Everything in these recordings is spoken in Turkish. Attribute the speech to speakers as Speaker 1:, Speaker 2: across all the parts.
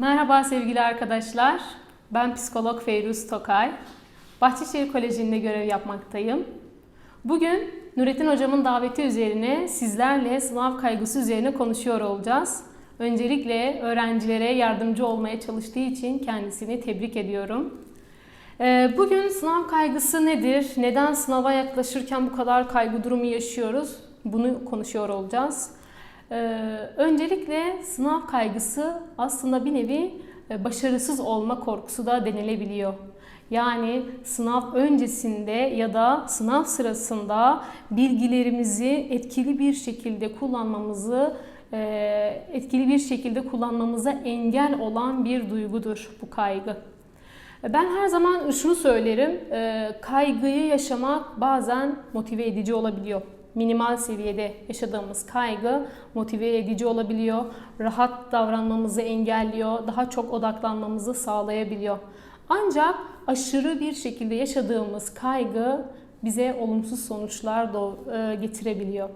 Speaker 1: Merhaba sevgili arkadaşlar. Ben psikolog Feyruz Tokay. Bahçeşehir Koleji'nde görev yapmaktayım. Bugün Nurettin Hocamın daveti üzerine sizlerle sınav kaygısı üzerine konuşuyor olacağız. Öncelikle öğrencilere yardımcı olmaya çalıştığı için kendisini tebrik ediyorum. Ee, Bugün sınav kaygısı nedir? Neden sınava yaklaşırken bu kadar kaygı durumu yaşıyoruz? Bunu konuşuyor olacağız. Ee, Öncelikle sınav kaygısı aslında bir nevi e, başarısız olma korkusu da denilebiliyor. Yani sınav öncesinde ya da sınav sırasında bilgilerimizi etkili bir şekilde kullanmamızı e, etkili bir şekilde kullanmamıza engel olan bir duygudur bu kaygı. Ben her zaman şunu söylerim, e, kaygıyı yaşamak bazen motive edici olabiliyor. Minimal seviyede yaşadığımız kaygı motive edici olabiliyor, rahat davranmamızı engelliyor, daha çok odaklanmamızı sağlayabiliyor. Ancak aşırı bir şekilde yaşadığımız kaygı bize olumsuz sonuçlar doğ- e, getirebiliyor.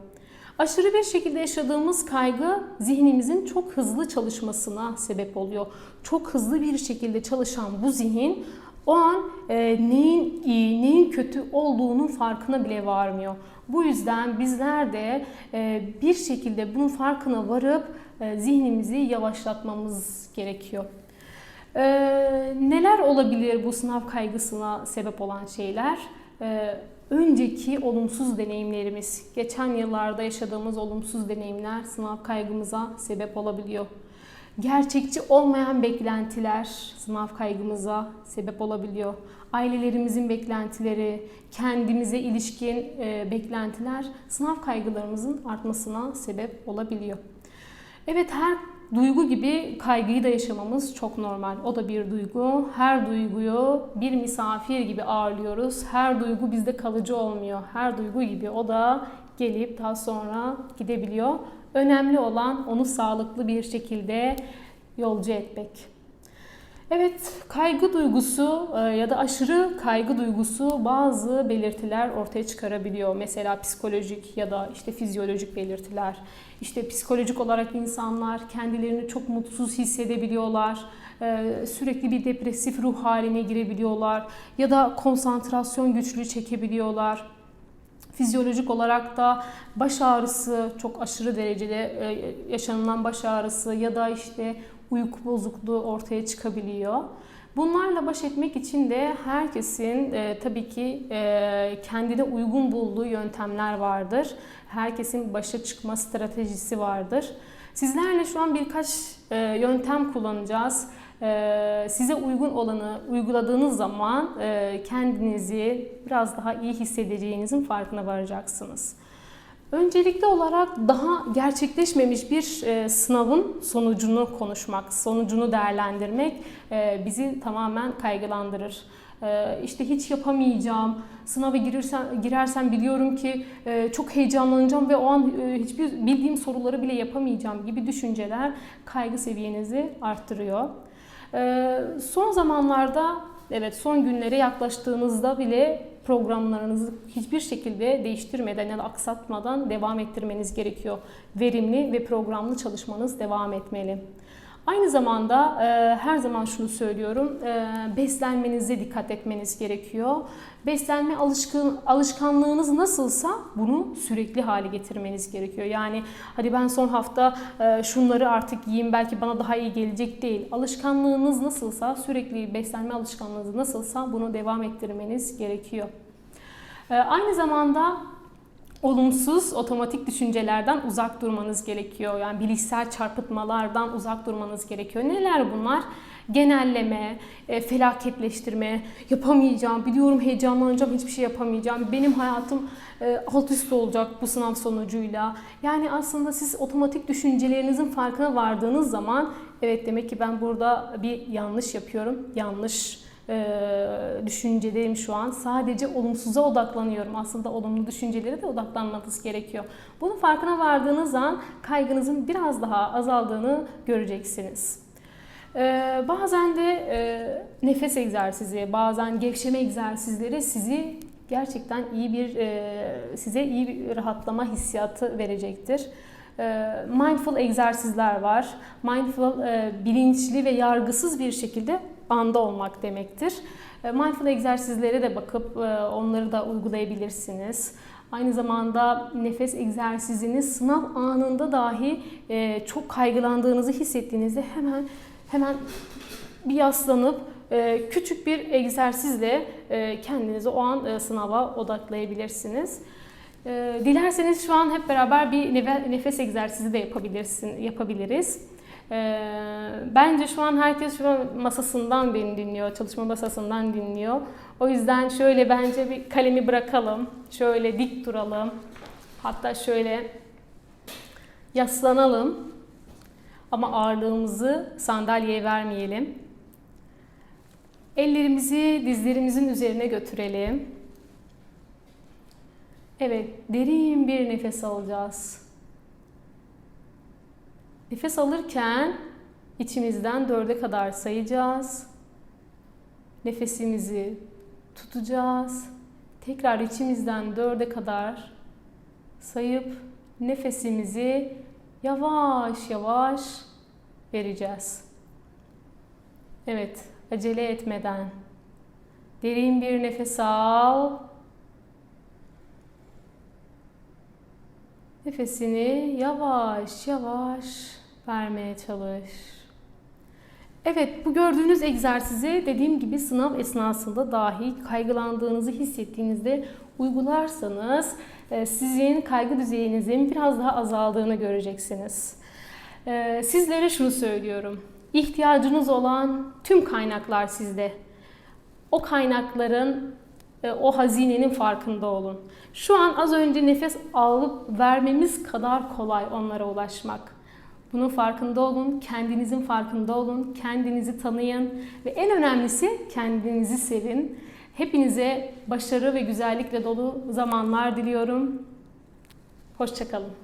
Speaker 1: Aşırı bir şekilde yaşadığımız kaygı zihnimizin çok hızlı çalışmasına sebep oluyor. Çok hızlı bir şekilde çalışan bu zihin o an e, neyin iyi, neyin kötü olduğunun farkına bile varmıyor. Bu yüzden bizler de e, bir şekilde bunun farkına varıp e, zihnimizi yavaşlatmamız gerekiyor. Ee, neler olabilir bu sınav kaygısına sebep olan şeyler? Ee, önceki olumsuz deneyimlerimiz, geçen yıllarda yaşadığımız olumsuz deneyimler sınav kaygımıza sebep olabiliyor. Gerçekçi olmayan beklentiler sınav kaygımıza sebep olabiliyor. Ailelerimizin beklentileri, kendimize ilişkin e, beklentiler sınav kaygılarımızın artmasına sebep olabiliyor. Evet her duygu gibi kaygıyı da yaşamamız çok normal. O da bir duygu. Her duyguyu bir misafir gibi ağırlıyoruz. Her duygu bizde kalıcı olmuyor. Her duygu gibi o da gelip daha sonra gidebiliyor. Önemli olan onu sağlıklı bir şekilde yolcu etmek. Evet, kaygı duygusu e, ya da aşırı kaygı duygusu bazı belirtiler ortaya çıkarabiliyor. Mesela psikolojik ya da işte fizyolojik belirtiler. İşte psikolojik olarak insanlar kendilerini çok mutsuz hissedebiliyorlar. E, Sürekli bir depresif ruh haline girebiliyorlar ya da konsantrasyon güçlüğü çekebiliyorlar. Fizyolojik olarak da baş ağrısı çok aşırı derecede e, yaşanılan baş ağrısı ya da işte uyku bozukluğu ortaya çıkabiliyor. Bunlarla baş etmek için de herkesin e, tabii ki e, kendine uygun bulduğu yöntemler vardır. Herkesin başa çıkma stratejisi vardır. Sizlerle şu an birkaç e, yöntem kullanacağız. E, size uygun olanı uyguladığınız zaman e, kendinizi biraz daha iyi hissedeceğinizin farkına varacaksınız. Öncelikli olarak daha gerçekleşmemiş bir e, sınavın sonucunu konuşmak, sonucunu değerlendirmek e, bizi tamamen kaygılandırır. İşte hiç yapamayacağım, sınava girirsen, girersem biliyorum ki çok heyecanlanacağım ve o an hiçbir bildiğim soruları bile yapamayacağım gibi düşünceler kaygı seviyenizi arttırıyor. E, son zamanlarda Evet son günlere yaklaştığınızda bile programlarınızı hiçbir şekilde değiştirmeden ya da aksatmadan devam ettirmeniz gerekiyor. Verimli ve programlı çalışmanız devam etmeli. Aynı zamanda e, her zaman şunu söylüyorum, e, beslenmenize dikkat etmeniz gerekiyor. Beslenme alışkın, alışkanlığınız nasılsa bunu sürekli hale getirmeniz gerekiyor. Yani hadi ben son hafta e, şunları artık yiyeyim belki bana daha iyi gelecek değil. Alışkanlığınız nasılsa, sürekli beslenme alışkanlığınız nasılsa bunu devam ettirmeniz gerekiyor. E, aynı zamanda olumsuz otomatik düşüncelerden uzak durmanız gerekiyor. Yani bilişsel çarpıtmalardan uzak durmanız gerekiyor. Neler bunlar? Genelleme, e, felaketleştirme, yapamayacağım, biliyorum heyecanlanacağım, hiçbir şey yapamayacağım. Benim hayatım e, alt üst olacak bu sınav sonucuyla. Yani aslında siz otomatik düşüncelerinizin farkına vardığınız zaman evet demek ki ben burada bir yanlış yapıyorum, yanlış e, düşüncedeyim şu an. Sadece olumsuza odaklanıyorum. Aslında olumlu düşüncelere de odaklanmanız gerekiyor. Bunun farkına vardığınız an kaygınızın biraz daha azaldığını göreceksiniz. Ee, bazen de e, nefes egzersizi, bazen gevşeme egzersizleri sizi gerçekten iyi bir e, size iyi bir rahatlama hissiyatı verecektir. e, mindful egzersizler var. Mindful e, bilinçli ve yargısız bir şekilde anda olmak demektir. E, Mindful egzersizlere de bakıp e, onları da uygulayabilirsiniz. Aynı zamanda nefes egzersizini sınav anında dahi e, çok kaygılandığınızı hissettiğinizde hemen hemen bir yaslanıp küçük bir egzersizle kendinizi o an sınava odaklayabilirsiniz. Dilerseniz şu an hep beraber bir nefes egzersizi de yapabilirsin, yapabiliriz. E, Bence şu an herkes şu an masasından beni dinliyor, çalışma masasından dinliyor. O yüzden şöyle bence bir kalemi bırakalım, şöyle dik duralım. Hatta şöyle yaslanalım. Ama ağırlığımızı sandalyeye vermeyelim. Ellerimizi dizlerimizin üzerine götürelim. Evet, derin bir nefes alacağız. Nefes alırken içimizden dörde kadar sayacağız. Nefesimizi tutacağız. Tekrar içimizden dörde kadar sayıp nefesimizi yavaş yavaş vereceğiz. Evet, acele etmeden derin bir nefes al. Nefesini yavaş yavaş vermeye çalış. Evet, bu gördüğünüz egzersizi dediğim gibi sınav esnasında dahi kaygılandığınızı hissettiğinizde uygularsanız e, sizin kaygı düzeyinizin biraz daha azaldığını göreceksiniz. E, Sizlere şunu söylüyorum. İhtiyacınız olan tüm kaynaklar sizde. O kaynakların, o hazinenin farkında olun. Şu an az önce nefes alıp vermemiz kadar kolay onlara ulaşmak. Bunun farkında olun, kendinizin farkında olun, kendinizi tanıyın ve en önemlisi kendinizi sevin. Hepinize başarı ve güzellikle dolu zamanlar diliyorum. Hoşçakalın.